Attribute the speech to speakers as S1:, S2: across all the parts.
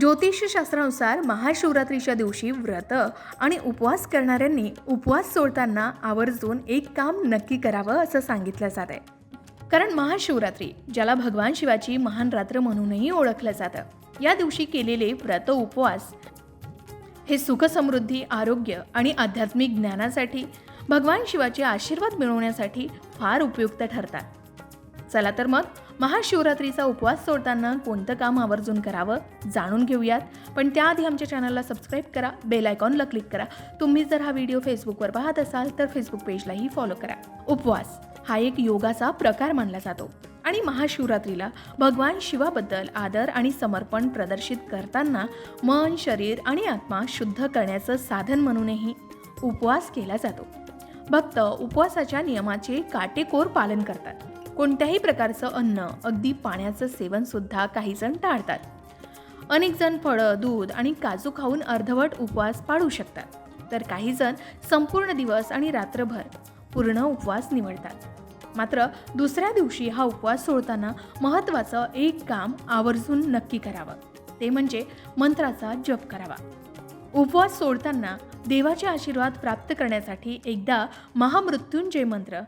S1: ज्योतिषशास्त्रानुसार महाशिवरात्रीच्या दिवशी व्रत आणि उपवास करणाऱ्यांनी उपवास सोडताना आवर्जून एक काम नक्की करावं असं सांगितलं जात आहे. कारण महाशिवरात्री ज्याला भगवान शिवाची महान रात्र म्हणूनही ओळखलं जातं या दिवशी केलेले व्रत उपवास हे सुखसमृद्धी आरोग्य आणि आध्यात्मिक ज्ञानासाठी भगवान शिवाचे आशीर्वाद मिळवण्यासाठी फार उपयुक्त ठरतात. चला तर मग महाशिवरात्रीचा उपवास सोडताना कोणतं काम आवर्जून करावं जाणून घेऊयात. पण त्याआधी आमच्या चॅनलला सबस्क्राईब करा बेल आयकॉनला क्लिक करा. तुम्ही जर हा व्हिडिओ फेसबुकवर पाहत असाल तर फेसबुक पेजलाही फॉलो करा. उपवास हा एक योगाचा प्रकार मानला जातो. आणि महाशिवरात्रीला भगवान शिवाबद्दल आदर आणि समर्पण प्रदर्शित करताना मन शरीर आणि आत्मा शुद्ध करण्याचं साधन म्हणूनही उपवास केला जातो. भक्त उपवासाच्या नियमाचे काटेकोर पालन करतात. कोणत्याही प्रकारचं अन्न अगदी पाण्याचं सेवनसुद्धा काहीजण काही जण टाळतात. अनेक जण फळं दूध आणि काजू खाऊन अर्धवट उपवास पाळू शकतात. तर काही जण संपूर्ण दिवस आणि रात्रभर पूर्ण उपवास निवडतात. मात्र दुसऱ्या दिवशी हा उपवास सोडताना महत्त्वाचं एक काम आवर्जून नक्की करावं. ते म्हणजे मंत्राचा जप करावा. उपवास सोडताना देवाचे आशीर्वाद प्राप्त करण्यासाठी एकदा महामृत्युंजय मंत्र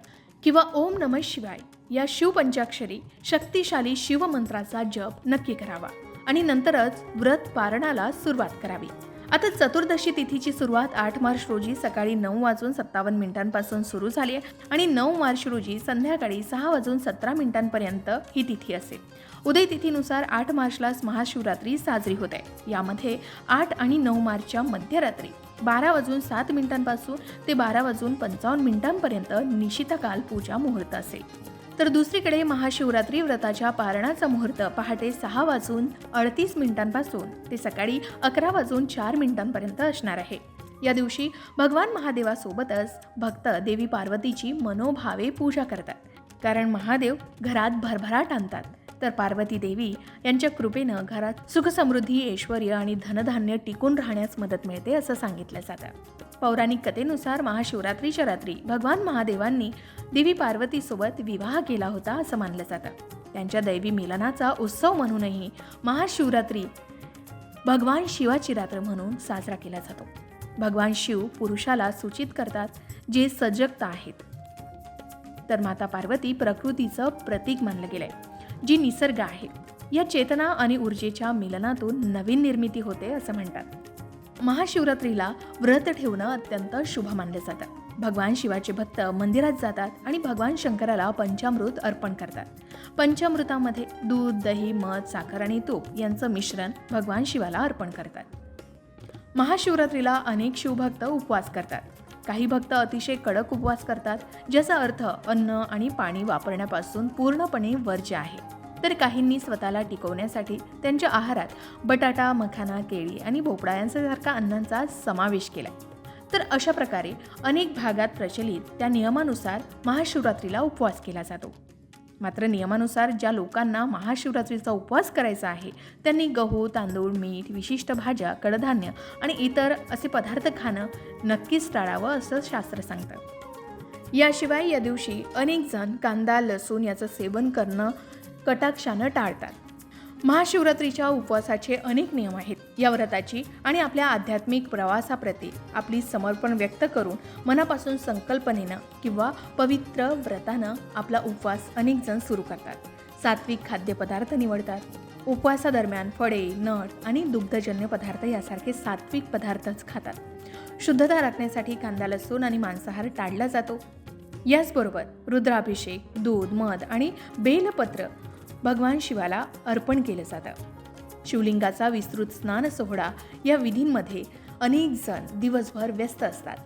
S1: किंवा ओम नमः शिवाय या शिवपंचाक्षरी शक्तिशाली शिवमंत्राचा जप नक्की करावा. आणि नंतरच व्रत पारणाला सुरुवात करावी. आता चतुर्दशी तिथीची सुरुवात आठ मार्च रोजी सकाळी नऊ वाजून सत्तावन्न मिनिटांपासून सुरू झाली आहे आणि नऊ मार्च रोजी संध्याकाळी सहा वाजून सतरा मिनिटांपर्यंत ही तिथी असेल उदय तिथीनुसार आठ मार्चलाच महाशिवरात्री साजरी होत आहे. यामध्ये आठ आणि नऊ मार्चच्या मध्यरात्री बारा वाजून सात मिनिटांपासून ते बारा वाजून पंचावन्न मिनिटांपर्यंत निशितकाल पूजा मुहूर्त असेल तर दुसरीकडे महाशिवरात्री व्रताच्या पारणाचा मुहूर्त पहाटे सहा वाजून अडतीस मिनिटांपासून ते सकाळी अकरा वाजून चार मिनिटांपर्यंत असणार आहे. या दिवशी भगवान महादेवासोबतच भक्त देवी पार्वतीची मनोभावे पूजा करतात. कारण महादेव घरात भरभराट आणतात. तर पार्वती देवी यांच्या कृपेनं घरात सुखसमृद्धी ऐश्वर आणि धनधान्य टिकून राहण्यास मदत मिळते असं सांगितलं जातं. पौराणिक कथेनुसार महाशिवरात्रीच्या रात्री भगवान महादेवांनी देवी पार्वतीसोबत विवाह केला होता असं मानलं जातं. त्यांच्या दैवी मिलनाचा उत्सव म्हणूनही महाशिवरात्री भगवान शिवाची रात्र म्हणून साजरा केला जातो. भगवान शिव पुरुषाला सूचित करतात जे सजगता आहेत. तर माता पार्वती प्रकृतीचं प्रतीक मानलं गेलंय. जी निसर्ग आहे. या चेतना आणि ऊर्जेच्या मिलनातून नवीन निर्मिती होते असं म्हणतात. महाशिवरात्रीला व्रत ठेवणं अत्यंत शुभ मानलं जातं. भगवान शिवाचे भक्त मंदिरात जातात आणि भगवान शंकराला पंचामृत अर्पण करतात. पंचामृतामध्ये दूध दही मध साखर आणि तूप यांचं मिश्रण भगवान शिवाला अर्पण करतात. महाशिवरात्रीला अनेक शिवभक्त उपवास करतात. काही भक्त अतिशय कडक उपवास करतात ज्याचा अर्थ अन्न आणि पाणी वापरण्यापासून पूर्णपणे वर्ज्य आहे. तर काहींनी स्वतःला टिकवण्यासाठी त्यांच्या आहारात बटाटा मखाना केळी आणि भोपळा यांसारख्या अन्नांचा समावेश केला तर अशा प्रकारे अनेक भागात प्रचलित त्या नियमानुसार महाशिवरात्रीला उपवास केला जातो. मात्र नियमानुसार ज्या लोकांना महाशिवरात्रीचा उपवास करायचा आहे त्यांनी गहू तांदूळ मीठ विशिष्ट भाज्या कडधान्य आणि इतर असे पदार्थ खाणं नक्कीच टाळावं असं शास्त्र सांगतं याशिवाय या दिवशी अनेक जण कांदा लसूण याचं सेवन करणं कटाक्षानं टाळतात. महाशिवरात्रीच्या उपवासाचे अनेक नियम आहेत. या व्रताची आणि आपल्या आध्यात्मिक प्रवासाप्रती आपली समर्पण व्यक्त करून मनापासून संकल्पनेनं किंवा पवित्र व्रतानं आपला उपवास अनेक जण सुरू करतात. सात्विक खाद्यपदार्थ निवडतात. उपवासादरम्यान फळे नट आणि दुग्धजन्य पदार्थ यासारखे सात्विक पदार्थच खातात. शुद्धता राखण्यासाठी कांदा लसूण आणि मांसाहार टाळला जातो. याचबरोबर रुद्राभिषेक दूध मध आणि बेलपत्र भगवान शिवाला अर्पण केलं जातं. शिवलिंगाचा विस्तृत स्नान सोहळा या विधींमध्ये अनेक जण दिवसभर व्यस्त असतात.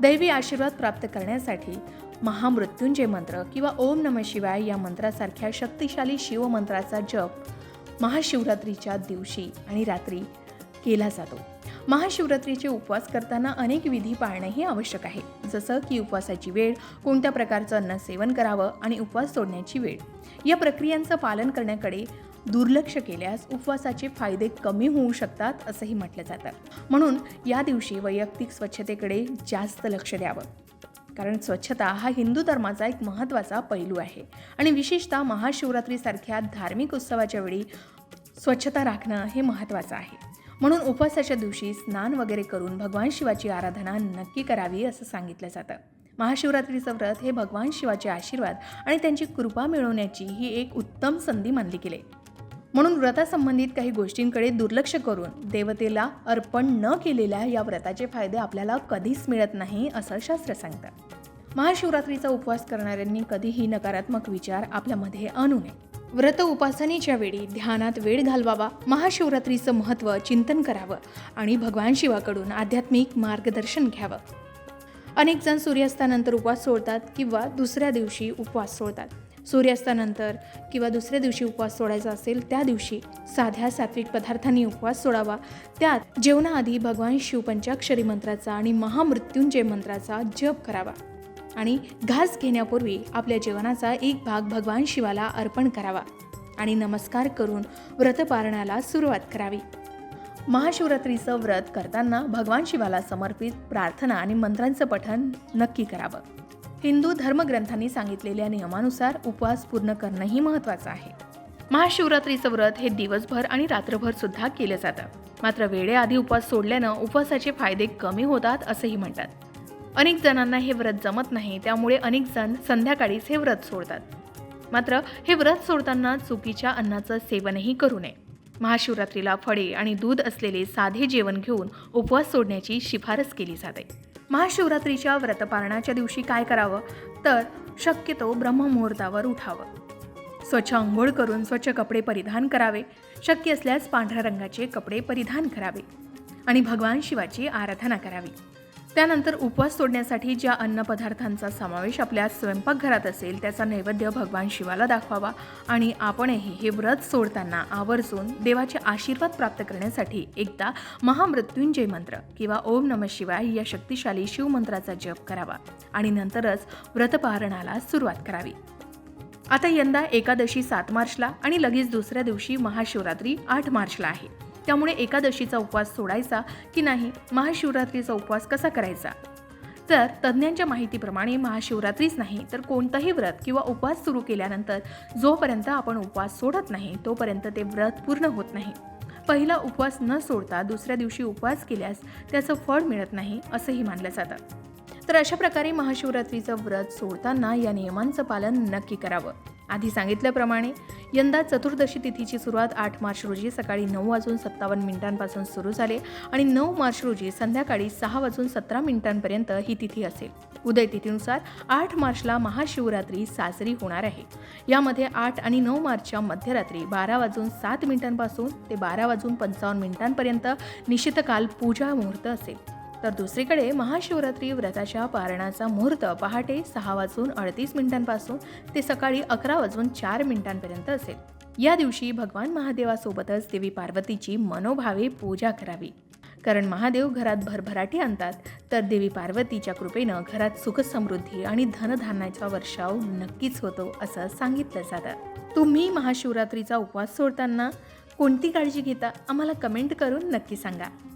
S1: दैवी आशीर्वाद प्राप्त करण्यासाठी महामृत्युंजय मंत्र किंवा ओम नम शिवाय या मंत्रासारख्या शक्तिशाली शिवमंत्राचा जप महाशिवरात्रीच्या दिवशी आणि रात्री केला जातो. महाशिवरात्रीचे उपवास करताना अनेक विधी पाळणेही आवश्यक आहे. जसं की उपवासाची वेळ कोणत्या प्रकारचं अन्न सेवन करावं आणि उपवास सोडण्याची वेळ. या प्रक्रियांचं पालन करण्याकडे दुर्लक्ष केल्यास उपवासाचे फायदे कमी होऊ शकतात असंही म्हटलं जातं. म्हणून या दिवशी वैयक्तिक स्वच्छतेकडे जास्त लक्ष द्यावं. कारण स्वच्छता हा हिंदू धर्माचा एक महत्त्वाचा पैलू आहे. आणि विशेषतः महाशिवरात्रीसारख्या धार्मिक उत्सवाच्या वेळी स्वच्छता राखणं हे महत्त्वाचं आहे. म्हणून उपवासाच्या दिवशी स्नान वगैरे करून भगवान शिवाची आराधना नक्की करावी असं सांगितलं जातं. महाशिवरात्रीचं व्रत हे भगवान शिवाचे आशीर्वाद आणि त्यांची कृपा मिळवण्याची ही एक उत्तम संधी मानली गेली. म्हणून व्रतासंबंधित काही गोष्टींकडे दुर्लक्ष करून देवतेला अर्पण न केलेल्या या व्रताचे फायदे आपल्याला कधीच मिळत नाही असं शास्त्र सांगतं. महाशिवरात्रीचा उपवास करणाऱ्यांनी कधीही नकारात्मक विचार आपल्यामध्ये आणू नये. व्रत उपासनेच्या वेळी ध्यानात वेळ घालवावा महाशिवरात्रीचं महत्त्व चिंतन करावं आणि भगवान शिवाकडून आध्यात्मिक मार्गदर्शन घ्यावं. अनेक जण सूर्यास्तानंतर उपवास सोडतात किंवा दुसऱ्या दिवशी उपवास सोडतात. सूर्यास्तानंतर किंवा दुसऱ्या दिवशी उपवास सोडायचा असेल त्या दिवशी साध्या सात्विक पदार्थांनी उपवास सोडावा. त्यात जेवणाआधी भगवान शिव पंचाक्षरी मंत्राचा आणि महामृत्युंजय मंत्राचा जप करावा. आणि घास घेण्यापूर्वी आपल्या जेवणाचा एक भाग भगवान शिवाला अर्पण करावा आणि नमस्कार करून व्रतपारणाला सुरुवात करावी. महाशिवरात्रीचं व्रत करताना भगवान शिवाला समर्पित प्रार्थना आणि मंत्रांचं पठण नक्की करावं. हिंदू धर्मग्रंथांनी सांगितलेल्या नियमानुसार उपवास पूर्ण करणंही महत्त्वाचं आहे. महाशिवरात्रीचं व्रत हे दिवसभर आणि रात्रभर सुद्धा केलं जातं. मात्र वेळेआधी उपवास सोडल्यानं उपवासाचे फायदे कमी होतात असंही म्हणतात. अनेक जणांना हे व्रत जमत नाही त्यामुळे अनेक जण संध्याकाळीच हे व्रत सोडतात. मात्र हे व्रत सोडताना चुकीच्या अन्नाचं सेवनही करू नये. महाशिवरात्रीला फळे आणि दूध असलेले साधे जेवण घेऊन उपवास सोडण्याची शिफारस केली जाते. महाशिवरात्रीच्या व्रतपारणाच्या दिवशी काय करावं? तर शक्यतो ब्रह्ममुहूर्तावर उठावं. स्वच्छ आंघोळ करून स्वच्छ कपडे परिधान करावे. शक्य असल्यास पांढऱ्या रंगाचे कपडे परिधान करावे. आणि भगवान शिवाची आराधना करावी. त्यानंतर उपवास सोडण्यासाठी ज्या अन्नपदार्थांचा समावेश आपल्या स्वयंपाकघरात असेल त्याचा नैवेद्य भगवान शिवाला दाखवावा आणि आपणही हे व्रत सोडताना आवर्जून देवाचे आशीर्वाद प्राप्त करण्यासाठी एकदा महामृत्युंजय मंत्र किंवा ओम नम शिवाय या शक्तिशाली शिवमंत्राचा जप करावा आणि नंतरच व्रतपारणाला सुरुवात करावी. आता यंदा एकादशी सात मार्चला आणि लगेच दुसऱ्या दिवशी महाशिवरात्री आठ मार्चला आहे. त्यामुळे एकादशीचा उपवास सोडायचा की नाही? महाशिवरात्रीचा उपवास कसा करायचा? तर तज्ज्ञांच्या माहितीप्रमाणे महाशिवरात्रीच नाही तर कोणतंही व्रत किंवा उपवास सुरू केल्यानंतर जोपर्यंत आपण उपवास सोडत नाही तोपर्यंत ते व्रत पूर्ण होत नाही. पहिला उपवास न सोडता दुसऱ्या दिवशी उपवास केल्यास त्याचं फळ मिळत नाही असंही मानलं जातं. तर अशा प्रकारे महाशिवरात्रीचं व्रत सोडताना या नियमांचं पालन नक्की करावं. आधी सांगितल्याप्रमाणे यंदा चतुर्दशी तिथीची सुरुवात आठ मार्च रोजी सकाळी नऊ वाजून सत्तावन्न मिनिटांपासून सुरू झाले आणि नऊ मार्च रोजी संध्याकाळी सहा वाजून सतरा मिनिटांपर्यंत ही तिथी असेल. उदय तिथीनुसार आठ मार्चला महाशिवरात्री साजरी होणार आहे. यामध्ये आठ आणि नऊ मार्चच्या मध्यरात्री बारा वाजून सात मिनिटांपासून ते बारा वाजून पंचावन्न मिनिटांपर्यंत निशितकाल पूजा मुहूर्त असेल. तर दुसरीकडे महाशिवरात्री व्रताच्या पारणाचा मुहूर्त पहाटे सहा वाजून अडतीस मिनिटांपासून ते सकाळी अकरा वाजून चार मिनिटांपर्यंत असेल. या दिवशी भगवान महादेवासोबतच देवी पार्वतीची मनोभावे पूजा करावी. कारण महादेव घरात भरभराटी आणतात तर देवी पार्वतीच्या कृपेनं घरात सुखसमृद्धी आणि धनधान्याचा वर्षाव नक्कीच होतो असं सांगितलं जातं. तुम्ही महाशिवरात्रीचा उपवास सोडताना कोणती काळजी घेता? आम्हाला कमेंट करून नक्की सांगा.